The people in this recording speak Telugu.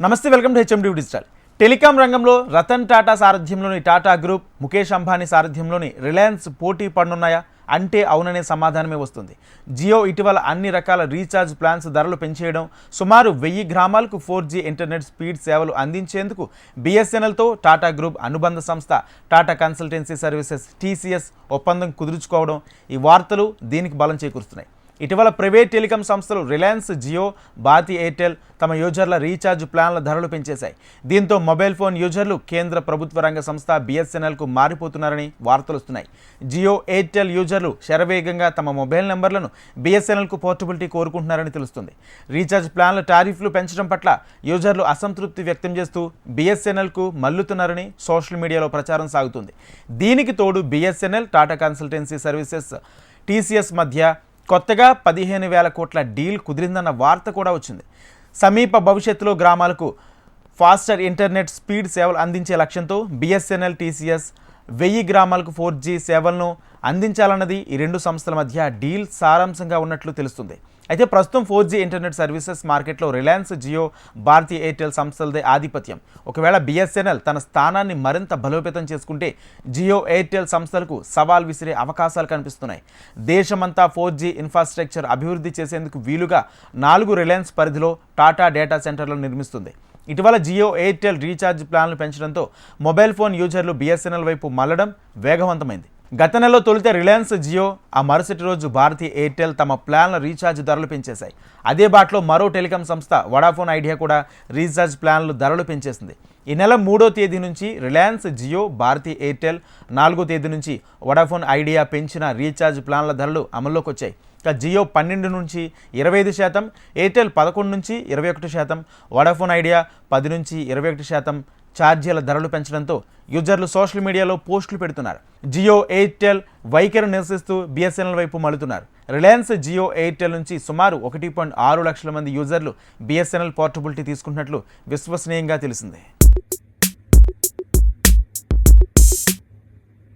నమస్తే welcome to HMD digital. Telecom రంగంలో రతన్ టాటా సారథ్యంలోని టాటా గ్రూప్ ముఖేష్ అంబానీ సారథ్యంలోని రిలయన్స్ పోటీ పడునున్నాయా అంటే అవుననే సమాధానమే వస్తుంది. జియో ఇటీవల అన్ని రకాల రీఛార్జ్ ప్లాన్స్ ధరలు పెంచేయడం సుమారు వెయ్యి గ్రామాలకు ఫోర్ జీ ఇంటర్నెట్ స్పీడ్ సేవలు అందించేందుకు బిఎస్ఎన్ఎల్తో టాటా గ్రూప్ అనుబంధ సంస్థ టాటా కన్సల్టెన్సీ సర్వీసెస్ టీసీఎస్ ఒప్పందం కుదుర్చుకోవడం ఈ వార్తలు దీనికి బలం చేకూరుస్తున్నాయి. ఇటీవల ప్రైవేట్ టెలికాం సంస్థలు రిలయన్స్ జియో భారతీ ఎయిర్టెల్ తమ యూజర్ల రీఛార్జ్ ప్లాన్ల ధరలు పెంచేశాయి. దీంతో మొబైల్ ఫోన్ యూజర్లు కేంద్ర ప్రభుత్వ రంగ సంస్థ బీఎస్ఎన్ఎల్కు మారిపోతున్నారని వార్తలు వస్తున్నాయి. జియో ఎయిర్టెల్ యూజర్లు శరవేగంగా తమ మొబైల్ నెంబర్లను బీఎస్ఎన్ఎల్కు పోర్టబిలిటీ కోరుకుంటున్నారని తెలుస్తుంది. రీఛార్జ్ ప్లాన్ల టారిఫ్లు పెంచడం పట్ల యూజర్లు అసంతృప్తి వ్యక్తం చేస్తూ బీఎస్ఎన్ఎల్కు మల్లుతున్నారని సోషల్ మీడియాలో ప్రచారం సాగుతుంది. దీనికి తోడు BSNL Tata consultancy services TCS మధ్య కొత్తగా పదిహేను వేల కోట్ల డీల్ కుదిరిందన్న వార్త కూడా వచ్చింది. సమీప భవిష్యత్తులో గ్రామాలకు ఫాస్టర్ ఇంటర్నెట్ స్పీడ్ సేవలు అందించే లక్ష్యంతో బిఎస్ఎన్ఎల్ టీసీఎస్ వెయ్యి గ్రామాలకు ఫోర్ జీ సేవలను అందించాలన్నది ఈ రెండు సంస్థల మధ్య డీల్ సారాంశంగా ఉన్నట్లు తెలుస్తుంది. అయితే ప్రస్తుతం ఫోర్ జీ ఇంటర్నెట్ సర్వీసెస్ మార్కెట్లో రిలయన్స్ జియో భారతీ ఎయిర్టెల్ సంస్థలదే ఆధిపత్యం. ఒకవేళ బిఎస్ఎన్ఎల్ తన స్థానాన్ని మరింత బలోపేతం చేసుకుంటే జియో ఎయిర్టెల్ సంస్థలకు సవాల్ విసిరే అవకాశాలు కనిపిస్తున్నాయి. దేశమంతా ఫోర్ జీ ఇన్ఫ్రాస్ట్రక్చర్ అభివృద్ధి చేసేందుకు వీలుగా నాలుగు రిలయన్స్ పరిధిలో టాటా డేటా సెంటర్లను నిర్మిస్తుంది. ఇటీవల జియో ఎయిర్టెల్ రీఛార్జ్ ప్లాన్లు పెంచడంతో మొబైల్ ఫోన్ యూజర్లు బిఎస్ఎన్ఎల్ వైపు మళ్ళడం వేగవంతమైంది. గత నెలలో తొలుత రిలయన్స్ జియో ఆ మరుసటి రోజు భారతీ ఎయిర్టెల్ తమ ప్లాన్ల రీఛార్జ్ ధరలు పెంచేశాయి. అదే బాటలో మరో టెలికాం సంస్థ వడాఫోన్ ఐడియా కూడా రీఛార్జ్ ప్లాన్లు ధరలు పెంచేసింది. ఈ నెల మూడో తేదీ నుంచి రిలయన్స్ జియో భారతీ ఎయిర్టెల్ నాలుగో తేదీ నుంచి వడాఫోన్ ఐడియా పెంచిన రీఛార్జ్ ప్లాన్ల ధరలు అమల్లోకి వచ్చాయి ఇక జియో పన్నెండు నుంచి ఇరవై ఐదు శాతం ఎయిర్టెల్ పదకొండు నుంచి ఇరవై ఒకటి శాతం వడాఫోన్ ఐడియా పది నుంచి ఇరవై ఒకటి శాతం ఛార్జీల ధరలు పెంచడంతో యూజర్లు సోషల్ మీడియాలో పోస్టులు పెడుతున్నారు. జియో ఎయిర్టెల్ వైఖరి నిరసిస్తూ బిఎస్ఎన్ఎల్ వైపు మలుతున్నారు. రిలయన్స్ జియో ఎయిర్టెల్ నుంచి సుమారు ఒకటి పాయింట్ ఆరు లక్షల మంది యూజర్లు బిఎస్ఎన్ఎల్ పోర్టబిలిటీ తీసుకుంటున్నట్లు విశ్వసనీయంగా తెలిసిందే.